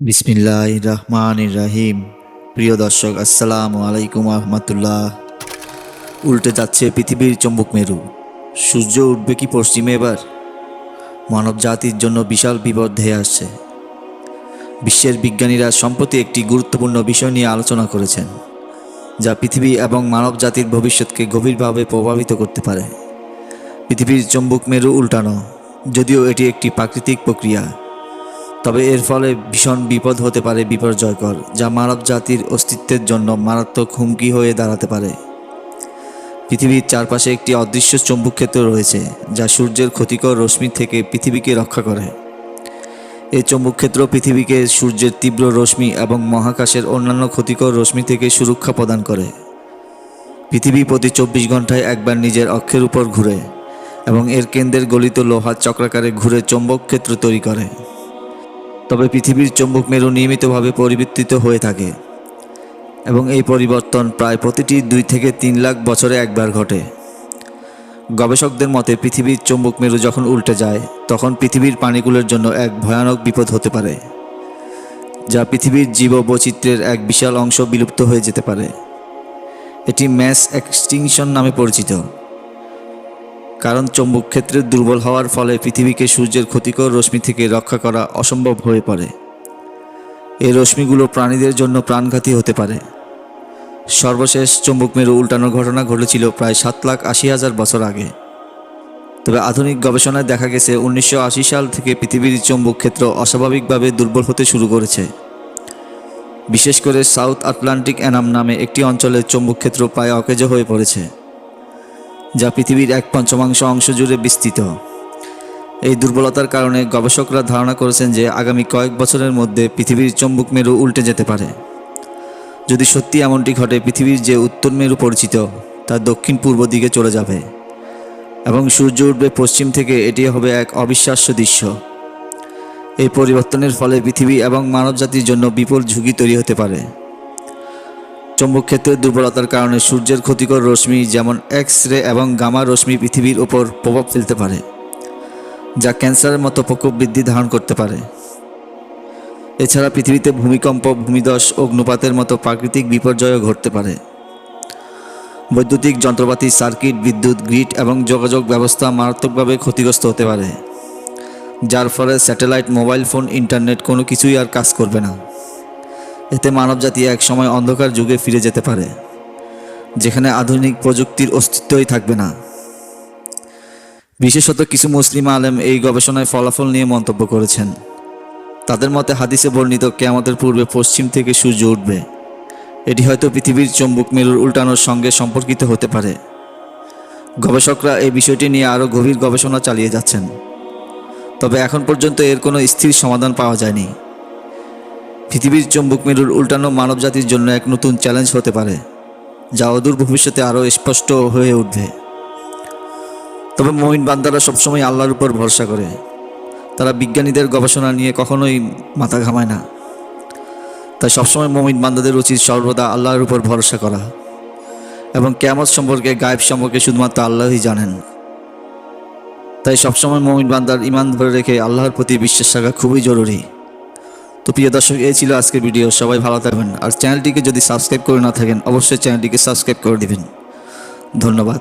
বিসমিল্লাহ রহমান রাহিম প্রিয় দর্শক, আসসালামু আলাইকুম রহমতুল্লাহ। উল্টে যাচ্ছে পৃথিবীর চম্বুক মেরু। সূর্য উঠবে কি পশ্চিমে এবার? মানব জাতির জন্য বিশাল বিপদ ধেয়ে আসছে। বিশ্বের বিজ্ঞানীরা সম্প্রতি একটি গুরুত্বপূর্ণ বিষয় নিয়ে আলোচনা করেছেন, যা পৃথিবী এবং মানব জাতির ভবিষ্যৎকে গভীরভাবে প্রভাবিত করতে পারে। পৃথিবীর চম্বুক মেরু উল্টানো, যদিও এটি একটি প্রাকৃতিক প্রক্রিয়া তবে এর ফলে ভীষণ বিপদ হতে পারে বিপর্যয়কর, যা মানব জাতির অস্তিত্বের জন্য মারাত্মক হুমকি হয়ে দাঁড়াতে পারে। পৃথিবীর চারপাশে একটি অদৃশ্য চৌম্বক ক্ষেত্র রয়েছে, যা সূর্যের ক্ষতিকর রশ্মি থেকে পৃথিবীকে রক্ষা করে। এই চৌম্বক ক্ষেত্র পৃথিবীকে সূর্যের তীব্র রশ্মি এবং মহাকাশের অন্যান্য ক্ষতিকর রশ্মি থেকে সুরক্ষা প্রদান করে। পৃথিবী প্রতি চব্বিশ ঘন্টায় একবার নিজের অক্ষের উপর ঘুরে এবং এর কেন্দ্রের গলিত লোহার চক্রাকারে ঘুরে চৌম্বক ক্ষেত্র তৈরি করে। তবে পৃথিবীর চৌম্বক মেরু নিয়মিতভাবে পরিবর্তিত হয়ে থাকে এবং এই পরিবর্তন প্রায় প্রতিটি দুই থেকে তিন লাখ বছরে একবার ঘটে। গবেষকদের মতে, পৃথিবীর চৌম্বক মেরু যখন উল্টে যায়, তখন পৃথিবীর পানিগুলোর জন্য এক ভয়ানক বিপদ হতে পারে, যা পৃথিবীর জীব বৈচিত্র্যের এক বিশাল অংশ বিলুপ্ত হয়ে যেতে পারে। এটি ম্যাস এক্সটিংশন নামে পরিচিত। কারণ চৌম্বক ক্ষেত্রের দুর্বল হওয়ার ফলে পৃথিবীকে সূর্যের ক্ষতিকর রশ্মি থেকে রক্ষা করা অসম্ভব হয়ে পড়ে। এই রশ্মিগুলো প্রাণীদের জন্য প্রাণঘাতী হতে পারে। সর্বশেষ চৌম্বক মেরু উল্টানোর ঘটনা ঘটেছিল প্রায় সাত লাখ আশি হাজার বছর আগে। তবে আধুনিক গবেষণায় দেখা গেছে, উনিশশো আশি সাল থেকে পৃথিবীর চৌম্বক ক্ষেত্র অস্বাভাবিকভাবে দুর্বল হতে শুরু করেছে। বিশেষ করে সাউথ আটলান্টিক অ্যানাম নামে একটি অঞ্চলের চৌম্বক ক্ষেত্র প্রায় অকেজ হয়ে পড়েছে। যা পৃথিবীর এক পঞ্চমাংশ অংশ জুড়ে বিস্তৃত। এই দুর্বলতার কারণে গবেষকরা ধারণা করেছেন যে আগামী কয়েক বছরের মধ্যে পৃথিবীর চম্বুক মেরু উল্টে যেতে পারে। যদি সত্যি এমনটি ঘটে, পৃথিবীর যে উত্তর মেরু পরিচিত, তা দক্ষিণ পূর্ব দিকে চলে যাবে এবং সূর্য উঠবে পশ্চিম থেকে, এটি হবে এক অবিশ্বাস্য দৃশ্য। এই পরিবর্তনের ফলে পৃথিবী এবং মানবজাতির জন্য বিপুল ঝুঁকি তৈরি হতে পারে। চৌম্বক ক্ষেত্রের দুর্বলতার কারণে সূর্যের ক্ষতিকর রশ্মি যেমন এক্স রে এবং গামা রশ্মি পৃথিবীর ওপর প্রভাব ফেলতে পারে, যা ক্যান্সারের মতো প্রকোপ বৃদ্ধি ধারণ করতে পারে। এছাড়া পৃথিবীতে ভূমিকম্প ভূমিধস অগ্নুপাতের মতো প্রাকৃতিক বিপর্যয়ও ঘটতে পারে। বৈদ্যুতিক যন্ত্রপাতি, সার্কিট, বিদ্যুৎ, গ্রিড এবং যোগাযোগ ব্যবস্থা মারাত্মকভাবে ক্ষতিগ্রস্ত হতে পারে, যার ফলে স্যাটেলাইট, মোবাইল ফোন, ইন্টারনেট কোনো কিছুই আর কাজ করবে না। এতে মানবজাতি এক সময় অন্ধকার যুগে ফিরে যেতে পারে, যেখানে আধুনিক প্রযুক্তির অস্তিত্বই থাকবে না। বিশেষত কিছু মুসলিম আলেম এই গবেষণায় ফলাফল নিয়ে মন্তব্য করেছেন। তাদের মতে হাদিসে বর্ণিত কেয়ামতের পূর্বে পশ্চিম থেকে সূর্য উঠবে। এটি হয়তো পৃথিবীর চৌম্বক মেরুর উল্টানোর সঙ্গে সম্পর্কিত হতে পারে। গবেষকরা এই বিষয়টি নিয়ে আরও গভীর গবেষণা চালিয়ে যাচ্ছেন। তবে এখন পর্যন্ত এর কোনো স্থির সমাধান পাওয়া যায়নি। পৃথিবীর চৌম্বক মেরুর উল্টানো মানবজাতির জন্য এক নতুন চ্যালেঞ্জ হতে পারে, যা অদূর ভবিষ্যতে আরও স্পষ্ট হয়ে উঠবে। তবে মহিন বান্দারা সবসময় আল্লাহর উপর ভরসা করে। তারা বিজ্ঞানীদের গবেষণা নিয়ে কখনোই মাথা ঘামায় না। তাই সবসময় মমিন বান্দাদের উচিত সর্বদা আল্লাহর উপর ভরসা করা এবং কেমত সম্পর্কে গায়েব সম্পর্কে শুধুমাত্র আল্লাহই জানেন। তাই সবসময় মমিন বান্দার ইমান ধরে রেখে আল্লাহর প্রতি বিশ্বাস রাখা খুবই জরুরি। তো প্রিয় দর্শক, এই ছিল আজকের ভিডিও। সবাই ভালো থাকবেন। আর চ্যানেলটিকে যদি সাবস্ক্রাইব করে না থাকেন, অবশ্যই চ্যানেলটিকে সাবস্ক্রাইব করে দিবেন। ধন্যবাদ।